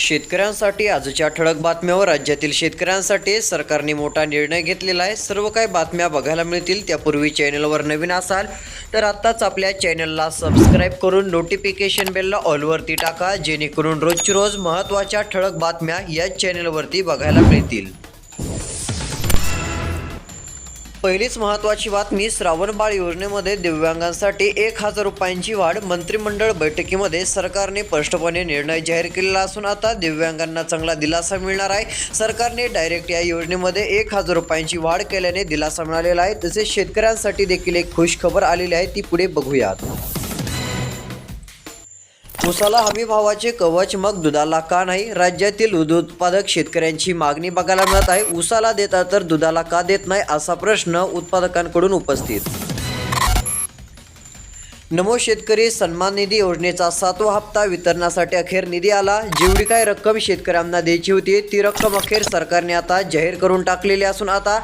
शेतकऱ्यांसाठी आजच्या ठळक बातम्यावर राज्यातील शेतकऱ्यांसाठी सरकारने मोठा निर्णय घेतलेला आहे. सर्व काही बातम्या बघायला मिळतील. त्यापूर्वी चॅनलवर नवीन असाल तर आत्ताच आपल्या चॅनलला सबस्क्राईब करून नोटिफिकेशन बेलला ऑलवरती टाका जेणेकरून रोजची रोज महत्त्वाच्या ठळक बातम्या याच चॅनलवरती बघायला मिळतील. पहिलीच महत्त्वाची बातमी श्रावणबाळ योजनेमध्ये दिव्यांगांसाठी एक हजार रुपयांची वाढ मंत्रिमंडळ बैठकीमध्ये सरकारने स्पष्टपणे निर्णय जाहीर केलेला असून आता दिव्यांगांना चांगला दिलासा मिळणार आहे. सरकारने डायरेक्ट या योजनेमध्ये एक हजार रुपयांची वाढ केल्याने दिलासा मिळालेला आहे. तसेच शेतकऱ्यांसाठी देखील एक खुश खबर आलेली आहे. ती पुढे बघूयात. उसाला हमी भावाचे कवच मग दुधाला का नाही? राज्यातील दूध उत्पादक शेतकऱ्यांची मागणी बघायला मिळत आहे. उसाला देता तर दुधाला का देत नाही? असा प्रश्न उत्पादकांकडून उपस्थित नमो शेतकरी सन्मान निधी योजनेचा सातवा हप्ता वितरणासाठी अखेर निधी आला. जेवढी काय रक्कम शेतकऱ्यांना द्यायची होती ती रक्कम अखेर सरकारने आता जाहीर करून टाकलेली असून आता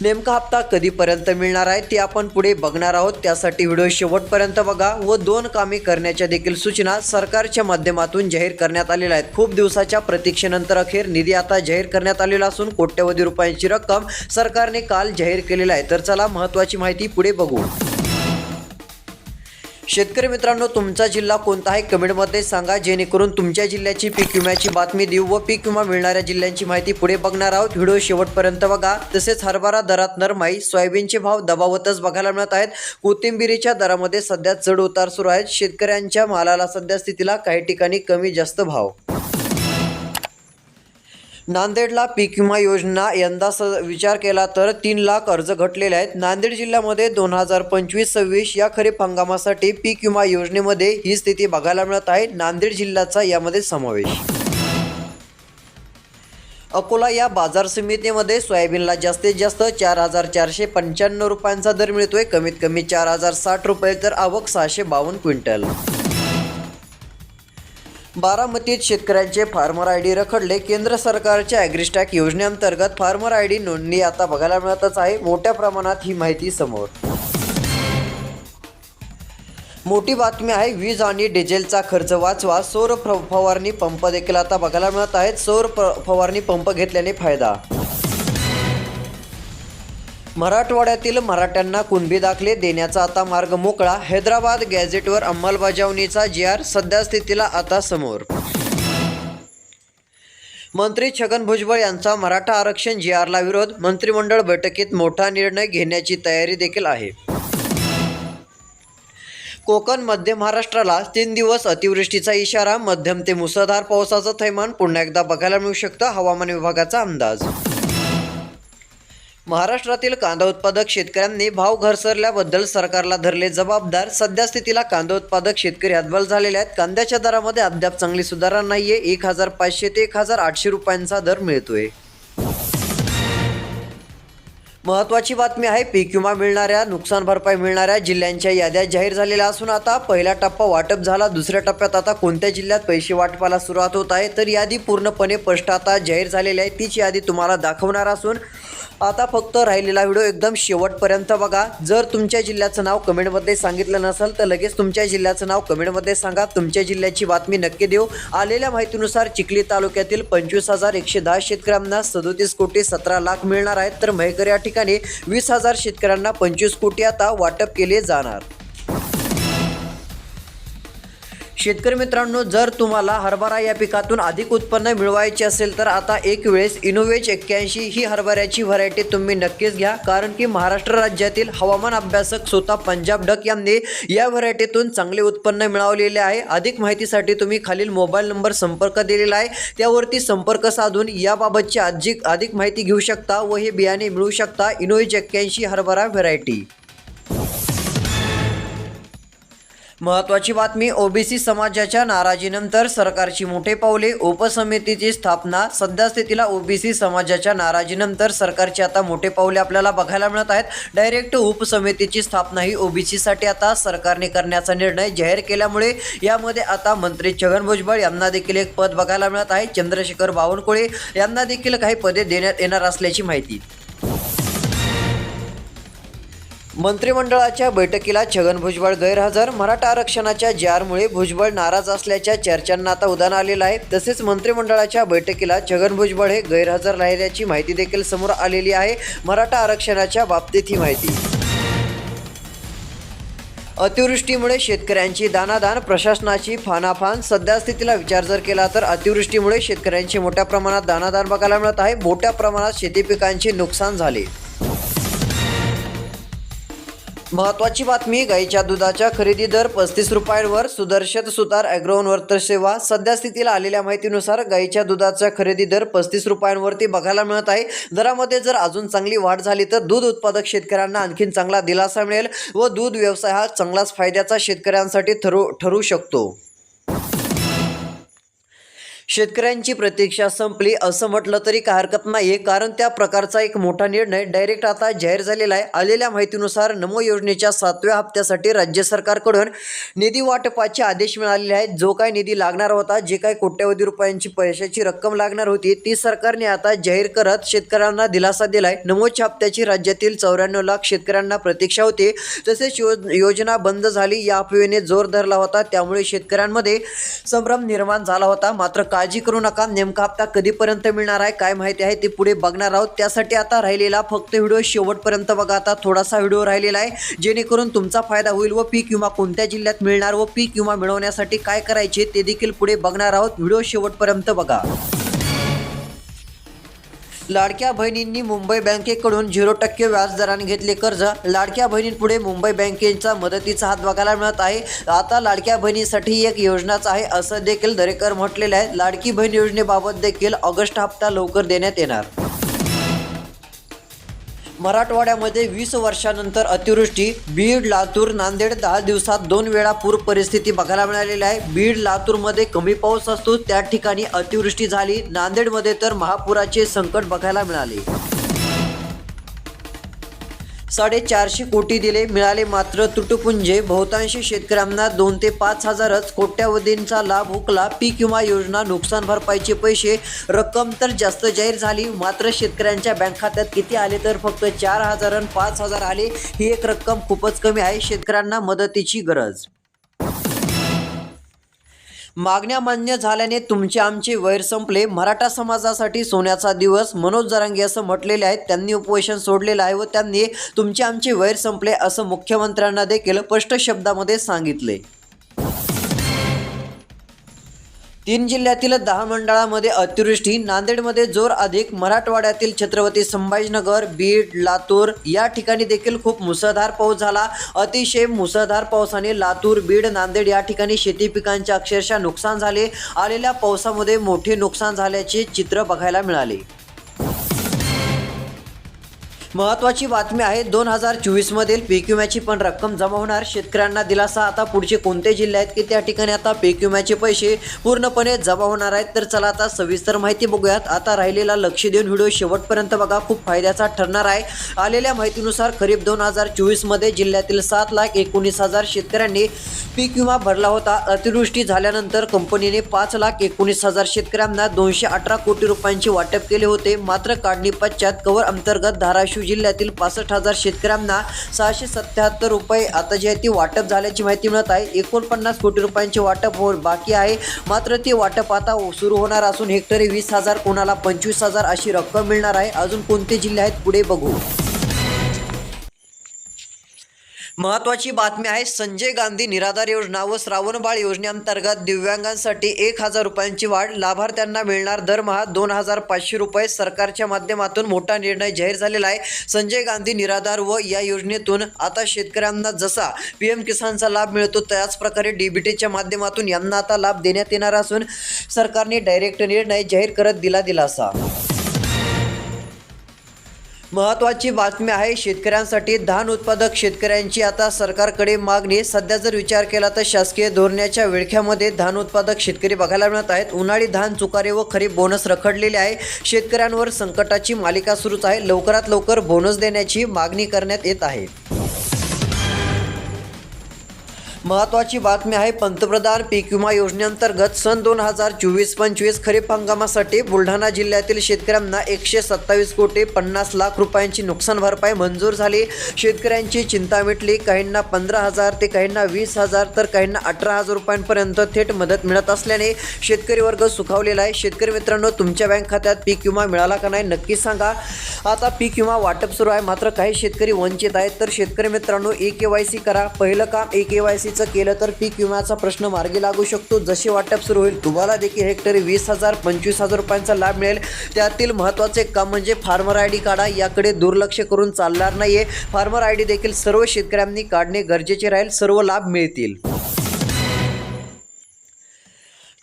नेमका हप्ता कधीपर्यंत मिळणार आहे ते आपण पुढे बघणार आहोत. त्यासाठी व्हिडिओ शेवटपर्यंत बघा व दोन कामे करण्याच्या देखील सूचना सरकारच्या माध्यमातून जाहीर करण्यात आलेल्या आहेत. खूप दिवसाच्या प्रतीक्षेनंतर अखेर निधी आता जाहीर करण्यात आलेला असून कोट्यवधी रुपयांची रक्कम सरकारने काल जाहीर केलेली आहे. तर चला महत्त्वाची माहिती पुढे बघू. शेतकरी मित्रांनो तुमचा जिल्हा कोणता आहे? कमेंटमध्ये सांगा. जेणेकरून तुमच्या जिल्ह्याची पीक विम्याची बातमी देऊ व पीक विमा मिळणाऱ्या जिल्ह्यांची माहिती पुढे बघणार आहोत. व्हिडिओ शेवटपर्यंत बघा. तसेच हरभरा दरात नरमाई सोयाबीनचे भाव दबावतच बघायला मिळत आहेत. कोथिंबिरीच्या दरामध्ये सध्या चढ उतार सुरू आहेत. शेतकऱ्यांच्या मालाला सध्या स्थितीला काही ठिकाणी कमी जास्त भाव. नांदेडला पीक विमा योजना यंदा स विचार केला तर तीन लाख अर्ज घटलेले आहेत. नांदेड जिल्ह्यामध्ये दोन हजार पंचवीस सव्वीस या खरीप हंगामासाठी पीक विमा योजनेमध्ये ही स्थिती बघायला मिळत आहे. नांदेड जिल्ह्याचा यामध्ये समावेश. अकोला या बाजार समितीमध्ये सोयाबीनला जास्तीत जास्त चार हजार चारशे पंच्याण्णव रुपयांचा दर मिळतोय. कमीत कमी चार हजार साठ रुपये तर आवक सहाशे बावन्न क्विंटल. बारामतीत शेतकऱ्यांचे फार्मर आय डी रखडले. केंद्र सरकारच्या ॲग्रिस्टॅक योजनेअंतर्गत फार्मर आय डी नोंदणी आता बघायला मिळतच आहे. मोठ्या प्रमाणात ही माहिती समोर. मोठी बातमी आहे वीज आणि डिझेलचा खर्च वाचवा. सौर फवारणी पंप देखील आता बघायला मिळत आहेत. सौर फवारणी पंप घेतल्याने फायदा मराठवाड्यातील मराठ्यांना कुणबी दाखले देण्याचा आता मार्ग मोकळा. हैदराबाद गॅझेटवर अंमलबजावणीचा जी आर सध्या स्थितीला आता समोर. मंत्री छगन भुजबळ यांचा मराठा आरक्षण जी आरला विरोध. मंत्रिमंडळ बैठकीत मोठा निर्णय घेण्याची तयारी देखील आहे. कोकण मध्य महाराष्ट्राला तीन दिवस अतिवृष्टीचा इशारा मध्यम ते मुसळधार पावसाचं थैमान पुन्हा एकदा बघायला मिळू शकतं हवामान विभागाचा अंदाज. महाराष्ट्रातील कांदा उत्पादक शेतकऱ्यांनी भाव घसरल्याबद्दल सरकारला धरले जबाबदार. सध्या स्थितीला कांदा उत्पादक शेतकरी हतबल झालेले आहेत. कांद्याच्या दरामध्ये अद्याप चांगली सुधारणा नाहीये. एक हजार पाचशे ते एक हजार आठशे रुपयांचा दर मिळतोय. महत्त्वाची बातमी आहे पीक विमा मिळणाऱ्या नुकसान भरपाई मिळणाऱ्या जिल्ह्यांच्या याद्या जाहीर झालेल्या असून आता पहिला टप्पा वाटप झाला. दुसऱ्या टप्प्यात आता कोणत्या जिल्ह्यात पैसे वाटपाला सुरुवात होत आहे तर यादी पूर्णपणे स्पष्ट आता जाहीर झालेली आहे. तीच यादी तुम्हाला दाखवणार असून आता फक्त राहिलेला व्हिडिओ एकदम शेवटपर्यंत बघा. जर तुमच्या जिल्ह्याचं नाव कमेंटमध्ये सांगितलं नसेल तर लगेच तुमच्या जिल्ह्याचं नाव कमेंटमध्ये सांगा. तुमच्या जिल्ह्याची बातमी नक्की देऊ. आलेल्या माहितीनुसार चिखली तालुक्यातील पंचवीस हजार एकशे दहा शेतकऱ्यांना सदोतीस कोटी सतरा लाख मिळणार आहेत. तर महेकर या ठिकाणी वीस हजार शेतकऱ्यांना पंचवीस कोटी आता वाटप केले जाणार. शेतकरी मित्रांनो जर तुम्हाला हरभरा या पिकातून अधिक उत्पन्न मिळवायचे असेल तर आता एक वेळेस इनोवेज एक्क्याऐंशी ही हरभऱ्याची व्हरायटी तुम्ही नक्कीच घ्या. कारण की महाराष्ट्र राज्यातील हवामान अभ्यासक स्वतः पंजाब डक यांनी या व्हरायटीतून चांगले उत्पन्न मिळवलेले आहे. अधिक माहितीसाठी तुम्ही खालील मोबाईल नंबर संपर्क दिलेला आहे. त्यावरती संपर्क साधून याबाबतची अधिक अधिक माहिती घेऊ शकता व हे बियाणे मिळू शकता. इनोवेज एक्क्याऐंशी हरभरा व्हरायटी महत्त्वाची बातमी ओबीसी समाजाच्या नाराजीनंतर सरकारची मोठे पावले उपसमितीची स्थापना सध्या स्थितीला ओबीसी समाजाच्या नाराजीनंतर सरकारचे आता मोठे पावले आपल्याला बघायला मिळत आहेत. डायरेक्ट उपसमितीची स्थापना ही ओबीसीसाठी आता सरकारने करण्याचा निर्णय जाहीर केल्यामुळे यामध्ये आता मंत्री छगन भुजबळ यांना देखील एक पद बघायला मिळत आहे. चंद्रशेखर बावनकुळे यांना देखील काही पदे देण्यात येणार असल्याची माहिती. मंत्रिमंडळाच्या बैठकीला छगन भुजबळ गैरहजर. मराठा आरक्षणाच्या जारमुळे भुजबळ नाराज असल्याच्या चर्चांना आता उदाहरण आलेलं आहे. तसेच मंत्रिमंडळाच्या बैठकीला छगन भुजबळ हे गैरहजर राहिल्याची माहिती देखील समोर आलेली आहे. मराठा आरक्षणाच्या बाबतीत ही माहिती. अतिवृष्टीमुळे शेतकऱ्यांची दानादान प्रशासनाची फानाफान. सध्या स्थितीला विचार जर केला तर अतिवृष्टीमुळे शेतकऱ्यांची मोठ्या प्रमाणात दानादान बघायला मिळत आहे. मोठ्या प्रमाणात शेती पिकांचे नुकसान झाले. महत्वाची बातमी गाईच्या दुधाच्या खरेदी दर पस्तीस रुपयांवर सुदर्शन सुतार ॲग्रोवन सेवा. सध्या स्थितीला आलेल्या माहितीनुसार गाईच्या दुधाचा खरेदी दर पस्तीस रुपयांवरती बघायला मिळत आहे. दरामध्ये जर अजून चांगली वाढ झाली तर दूध उत्पादक शेतकऱ्यांना आणखीन चांगला दिलासा मिळेल व दूध व्यवसाय हा चांगलाच फायद्याचा शेतकऱ्यांसाठी ठरू ठरू शकतो. शेतकऱ्यांची प्रतीक्षा संपली. असं म्हटलं तरी का हरकत नाही कारण त्या प्रकारचा एक मोठा निर्णय डायरेक्ट आता जाहीर झालेला आहे. आलेल्या माहितीनुसार नमो योजनेच्या सातव्या हप्त्यासाठी राज्य सरकारकडून निधी वाटपाचे आदेश मिळालेले आहेत. जो काय निधी लागणार होता जे काही कोट्यवधी रुपयांची पैशाची रक्कम लागणार होती ती सरकारने आता जाहीर करत शेतकऱ्यांना दिलासा दिलाय. नमोच्या हप्त्याची राज्यातील चौऱ्याण्णव लाख शेतकऱ्यांना प्रतीक्षा होती. तसेच यो योजना बंद झाली. या अफवेने जोर धरला होता. त्यामुळे शेतकऱ्यांमध्ये संभ्रम निर्माण झाला होता. मात्र काळजी करू नका. नेमका हप्ता कधीपर्यंत मिळणार आहे काय माहिती आहे ते पुढे बघणार आहोत. त्यासाठी आता राहिलेला फक्त व्हिडिओ शेवटपर्यंत बघा. आता थोडासा व्हिडिओ राहिलेला आहे जेणेकरून तुमचा फायदा होईल व पीक विमा कोणत्या जिल्ह्यात मिळणार व पीक विमा मिळवण्यासाठी काय करायचे ते देखील पुढे बघणार आहोत. व्हिडिओ शेवटपर्यंत बघा. लाडक्या बहिणींनी मुंबई बँकेकडून झिरो टक्के व्याजदराने घेतले कर्ज. लाडक्या बहिणींपुढे मुंबई बँकेचा मदतीचा हात बघायला मिळत आहे. आता लाडक्या बहिणीसाठी एक योजनाच आहे असं देखील दरेकर म्हटलेलं आहे लाडकी बहीण योजनेबाबत देखील ऑगस्ट हप्ता लवकर देण्यात येणार. मराठवाड्यामध्ये वीस वर्षानंतर अतिवृष्टी बीड लातूर नांदेड दहा दिवसात दोन वेळा पूर परिस्थिती बघायला मिळालेली आहे. बीड लातूरमध्ये कमी पाऊस असतो त्या ठिकाणी अतिवृष्टी झाली. नांदेडमध्ये तर महापुराचे संकट बघायला मिळाले. साडेचारशे कोटी दिले मिळाले मात्र तुटपुंजे. बहुतांशी शेतकऱ्यांना दोन ते पाच हजारच कोट्यावधींचा लाभ हुकला. पीक विमा योजना नुकसान भरपाईचे पैसे. रक्कम तर जास्त जाहीर झाली मात्र शेतकऱ्यांच्या बँक खात्यात किती आले तर फक्त चार हजार आणि पाच हजार आले ही एक रक्कम खूपच कमी आहे. शेतकऱ्यांना मदतीची गरज मागण्या मान्य झाल्याने तुमचे आमचे वैर संपले. मराठा समाजासाठी सोन्याचा दिवस मनोज जरांगे असं म्हटलेले आहेत. त्यांनी उपोषण सोडलेलं आहे व त्यांनी तुमचे आमचे वैर संपले असं मुख्यमंत्र्यांना देखील स्पष्ट शब्दामध्ये सांगितले. तीन जिल्ह्यातील दहा मंडळामध्ये अतिवृष्टी नांदेडमध्ये जोर अधिक मराठवाड्यातील छत्रपती संभाजीनगर बीड लातूर या ठिकाणी देखील खूप मुसळधार पाऊस झाला. अतिशय मुसळधार पावसाने लातूर बीड नांदेड या ठिकाणी शेती पिकांचे अक्षरशः नुकसान झाले. आलेल्या पावसामध्ये मोठे नुकसान झाल्याचे चित्र बघायला मिळाले. महत्वाची बातमी आहे दोन हजार चोवीसमधील पीक विम्याची पण रक्कम जमा होणार. शेतकऱ्यांना दिलासा आता पुढचे कोणते जिल्हे आहेत की त्या ठिकाणी आता पीक विम्याचे पैसे पूर्णपणे जमा होणार आहेत? तर चला आता सविस्तर माहिती बघूयात. आता राहिलेला लक्ष देऊन व्हिडिओ शेवटपर्यंत बघा. खूप फायद्याचा ठरणार आहे. आलेल्या माहितीनुसार खरीप दोन हजार चोवीसमध्ये जिल्ह्यातील सात लाख एकोणीस हजार शेतकऱ्यांनी पीक विमा भरला होता. अतिवृष्टी झाल्यानंतर कंपनीने पाच लाख एकोणीस हजार शेतकऱ्यांना दोनशे अठरा कोटी रुपयांचे वाटप केले होते. मात्र काढणी पश्चात कवर अंतर्गत धाराशिव जिल्ह्यातील पासष्ट हजार शेतकऱ्यांना सहाशे सत्याहत्तर रुपये आता जे आहे ती वाटप झाल्याची माहिती मिळत आहे. एकोणपन्नास कोटी रुपयांचे वाटप हो बाकी आहे. मात्र ते वाटप आता सुरू होणार असून हेक्टरी वीस हजार कोणाला पंचवीस हजार अशी रक्कम मिळणार आहे. अजून कोणते जिल्हे आहेत पुढे बघू. महत्वाची बातमी आहे संजय गांधी निराधार योजना व श्रावणबाळ योजनेअंतर्गत दिव्यांगांसाठी एक हजार रुपयांची वाढ लाभार्थ्यांना मिळणार दरमहा दोन हजार पाचशे रुपये सरकारच्या माध्यमातून मोठा निर्णय जाहीर झालेला आहे. संजय गांधी निराधार व या योजनेतून आता शेतकऱ्यांना जसा पी एम किसानचा लाभ मिळतो त्याच प्रकारे डीबीटीच्या माध्यमातून यांना आता लाभ देण्यात येणार असून सरकारने डायरेक्ट निर्णय जाहीर करत दिला दिलासा. महत्त्वाची बातमी आहे शेतकऱ्यांसाठी धान उत्पादक शेतकऱ्यांची आता सरकारकडे मागणी. सध्या जर विचार केला तर शासकीय धोरणाच्या विळख्यामध्ये धान उत्पादक शेतकरी बघायला मिळत आहेत. उन्हाळी धान चुकारे व खरीप बोनस रखडलेले आहे. शेतकऱ्यांवर संकटाची मालिका सुरूच आहे. लवकरात लवकर बोनस देण्याची मागणी करण्यात येत आहे. महत्त्वाची बातमी आहे पंतप्रधान पीक विमा योजनेअंतर्गत सन दोन हजार चोवीस पंचवीस खरीप हंगामासाठी बुलढाणा जिल्ह्यातील शेतकऱ्यांना एकशे सत्तावीस कोटी पन्नास लाख रुपयांची नुकसान भरपाई मंजूर झाली. शेतकऱ्यांची चिंता मिटली. काहींना पंधरा हजार ते काहींना वीस हजार तर काहींना अठरा हजार रुपयांपर्यंत थेट मदत मिळत असल्याने शेतकरी वर्ग सुखावलेला आहे. शेतकरी मित्रांनो तुमच्या बँक खात्यात पीक विमा मिळाला का नाही नक्की सांगा. आता पीक विमा वाटप सुरू आहे मात्र काही शेतकरी वंचित आहेत. तर शेतकरी मित्रांनो ई के वाय सी करा. पहिलं काम ई के वाय सीचं केलं तर पीक विम्याचा प्रश्न मार्गी लागू शकतो. जसे वाटप सुरू होईल तुम्हाला देखील हेक्टरी वीस हजार पंचवीस हजार रुपयांचा लाभ मिळेल. त्यातील महत्त्वाचे काम म्हणजे फार्मर आय डी काढा. याकडे दुर्लक्ष करून चालणार नाहीये. फार्मर आय डी देखील सर्व शेतकऱ्यांनी काढणे गरजेचे राहील. सर्व लाभ मिळतील.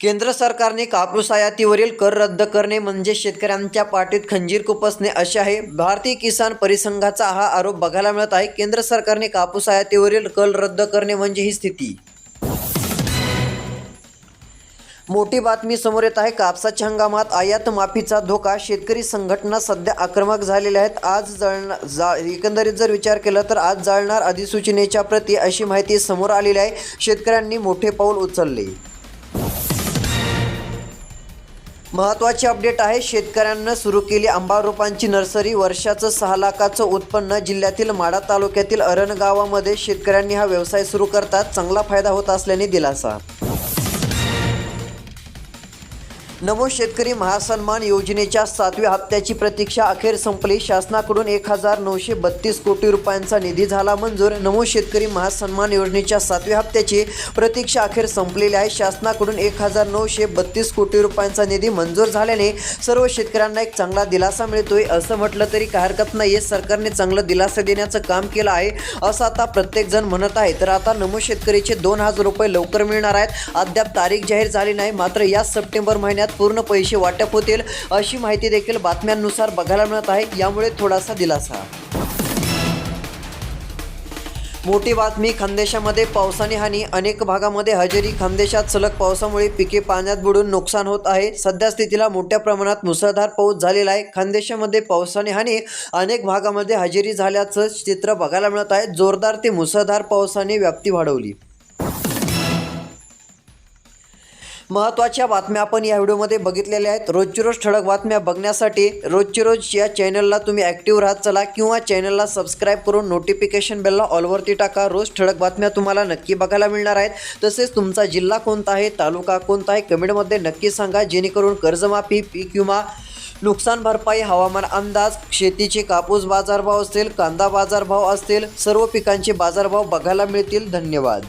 केंद्र सरकारने कापूस आयातीवरील कर रद्द करणे म्हणजे शेतकऱ्यांच्या पाठीत खंजीर खुपसणे असे आहे. भारतीय किसान परिसंघाचा हा आरोप बघायला मिळत आहे. केंद्र सरकारने कापूस आयातीवरील कर रद्द करणे म्हणजे ही स्थिती. मोठी बातमी समोर येत आहे. कापसाच्या हंगामात आयात माफीचा धोका शेतकरी संघटना सध्या आक्रमक झालेल्या आहेत. आज जळणार जा एकंदरीत जर विचार केला तर आज जाळणार अधिसूचनेच्या प्रती अशी माहिती समोर आलेली आहे. शेतकऱ्यांनी मोठे पाऊल उचलले. महत्त्वाची अपडेट आहे शेतकऱ्यांना सुरू केली आंबा रोपांची नर्सरी. वर्षाचं सहा लाखाचं उत्पन्न जिल्ह्यातील माडा तालुक्यातील अरण गावामध्ये शेतकऱ्यांनी हा व्यवसाय सुरू करतात. चांगला फायदा होत असल्याने दिलासा. नमो शेतकरी महासन्मान योजनेच्या सातव्या हप्त्याची प्रतीक्षा अखेर संपली. शासनाकडून एक हजार नऊशे बत्तीस कोटी रुपयांचा निधी झाला मंजूर. नमो शेतकरी महासन्मान योजनेच्या सातव्या हप्त्याची प्रतीक्षा अखेर संपलेली आहे. शासनाकडून एक हजार नऊशे बत्तीस कोटी रुपयांचा निधी मंजूर झाल्याने सर्व शेतकऱ्यांना एक चांगला दिलासा मिळतोय. असं म्हटलं तरी काय हरकत नाही सरकारने चांगलं दिलासा देण्याचं काम केलं आहे असं आता प्रत्येकजण म्हणत आहे तर आता नमो शेतकरीचे दोन हजार रुपये लवकर मिळणार आहेत. अद्याप तारीख जाहीर झाली नाही. मात्र या सप्टेंबर महिन्यात महिन्यात पूर्ण पैसे वाटप होतील अशी माहिती देखील बातम्यांनुसार बघायला मिळत आहे. यामुळे थोडासा दिलासा. मोठी बातमी खानदेशामध्ये पावसाने हानी. अनेक भागामध्ये हजेरी खानदेशात सलग पावसामुळे पिके पाण्यात बुडून नुकसान होत आहे. सध्या स्थितीला मोठ्या प्रमाणात मुसळधार पाऊस झालेला आहे. खानदेशामध्ये पावसाने हानी. अनेक भागामध्ये हजेरी झाल्याचं चित्र बघायला मिळत आहे. जोरदार ते मुसळधार पावसाने व्याप्ती वाढवली. महत्त्वाच्या बातम्या आपण या व्हिडिओमध्ये बघितलेल्या आहेत. रोजची रोज ठळक बातम्या बघण्यासाठी रोजची रोज या चॅनलला तुम्ही ॲक्टिव्ह राहत चला किंवा चॅनलला सबस्क्राईब करून नोटिफिकेशन बेलला ऑलवरती टाका. रोज ठळक बातम्या तुम्हाला नक्की बघायला मिळणार आहेत. तसेच तुमचा जिल्हा कोणता आहे तालुका कोणता आहे कमेंटमध्ये नक्की सांगा. जेणेकरून कर्जमाफी पीक विमा नुकसान भरपाई हवामान अंदाज शेतीचे कापूस बाजारभाव असतील कांदा बाजारभाव असतील सर्व पिकांचे बाजारभाव बघायला मिळतील. धन्यवाद.